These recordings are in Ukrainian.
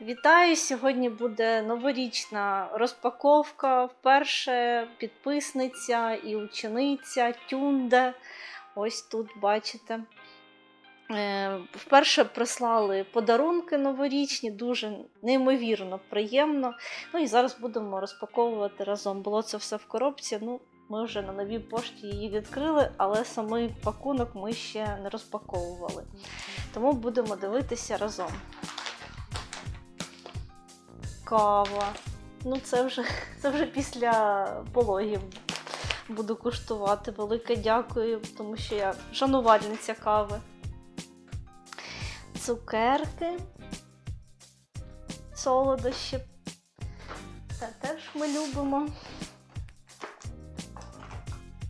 Вітаю! Сьогодні буде новорічна розпаковка. Вперше підписниця і учениця Тюнде. Ось тут бачите. Е, Вперше прислали подарунки новорічні, дуже неймовірно приємно. Ну і зараз будемо розпаковувати разом. Було це все в коробці. Ну, ми вже на новій пошті її відкрили, але самий пакунок ми ще не розпаковували. Тому будемо дивитися разом. Кава. Ну, це вже, це вже після пологів буду куштувати. Велике дякую, тому що я шанувальниця кави. Цукерки, солодощі. Це теж ми любимо.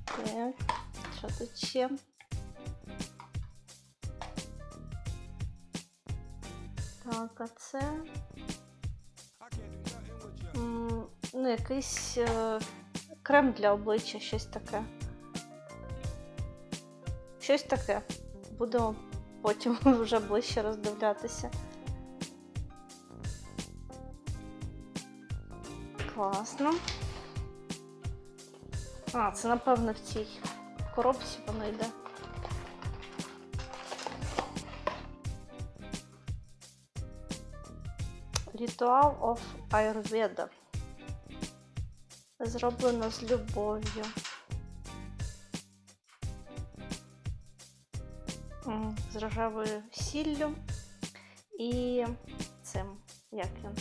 Так, що тут ще? Так, а це. Ну, якийсь е, крем для обличчя, щось таке. Щось таке. Будемо потім вже ближче роздивлятися. Класно. А, це напевно в цій коробці воно йде. Ritual of Ayurveda. Зроблено з любов'ю. З рожевою сіллю і цим, як він,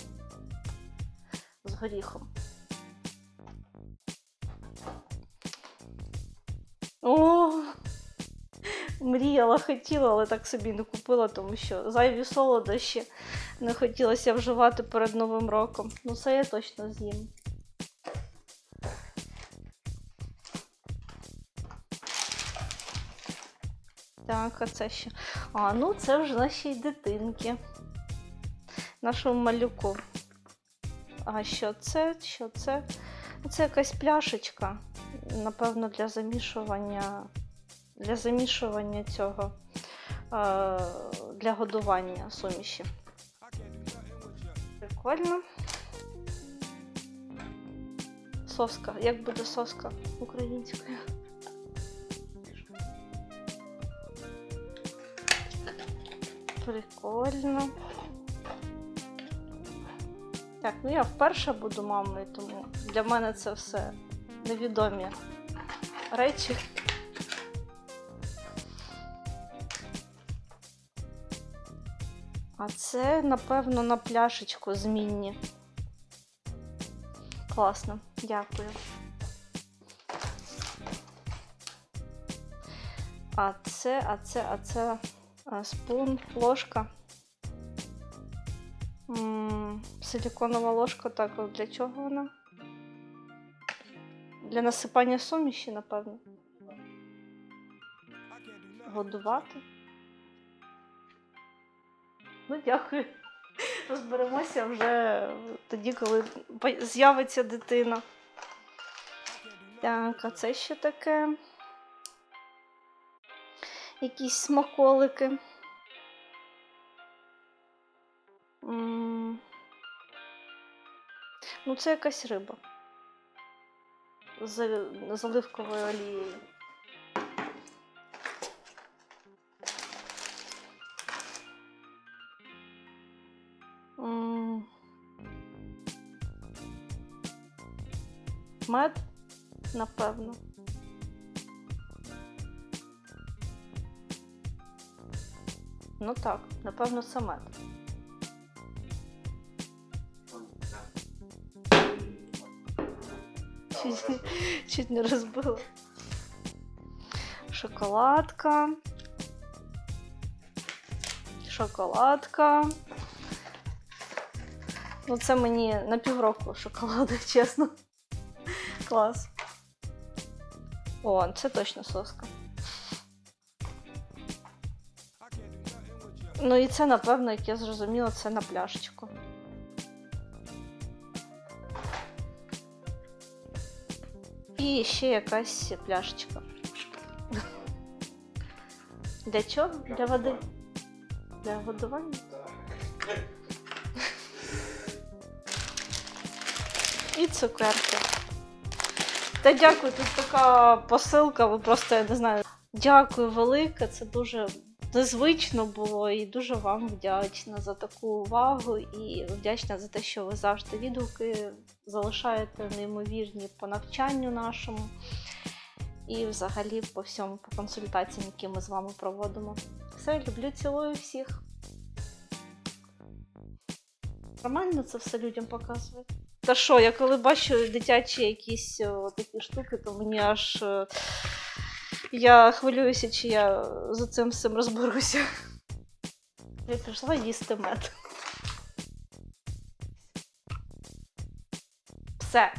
з горіхом. О! Мріяла, хотіла, але так собі не купила, тому що зайві солодощі не хотілося вживати перед Новим роком. Ну, це я точно з'їм. Так, а це ще. А, ну це вже нашій дитинки. Нашому малюку. А що це? Що це? Це якась пляшечка. Напевно, для замішування. Для замішування цього. Е, для годування суміші. Прикольно. Соска. Як буде соска українською? Прикольно. Так, ну я вперше буду мамою, тому для мене це все невідомі речі. А це, напевно, на пляшечку змінні. Класно, дякую. А це, а це, а це а, спун, ложка. Силіконова ложка, так, для чого вона? Для насипання суміші, напевно. Годувати. Ну, дякую. Розберемося вже тоді, коли з'явиться дитина. Так, а це що таке? Якісь смаколики. Ну, це якась риба. З з оливковою олією. Мед, напевно. Ну так, напевно, це мед. Чуть, не розбила. Шоколадка. Шоколадка. Ну, це мені на півроку шоколаду, чесно. Клас. О, це точно соска. Ну і це, напевно, як я зрозуміла, це на пляшечку. І ще якась пляшечка. Для чого? Для води? Для годування? Смачні цукерки. Та дякую, тут така посилка, ви просто я не знаю. Дякую велике, це дуже незвично було і дуже вам вдячна за таку увагу і вдячна за те, що ви завжди відгуки залишаєте неймовірні по навчанню нашому і взагалі по всьому, по консультаціям, які ми з вами проводимо. Все, люблю, цілую всіх. Нормально це все людям показує. Та що, я коли бачу дитячі якісь о, такі штуки, то мені аж. е, Я хвилююся, чи я за цим всім розберуся. Я пішла їсти мед. Все.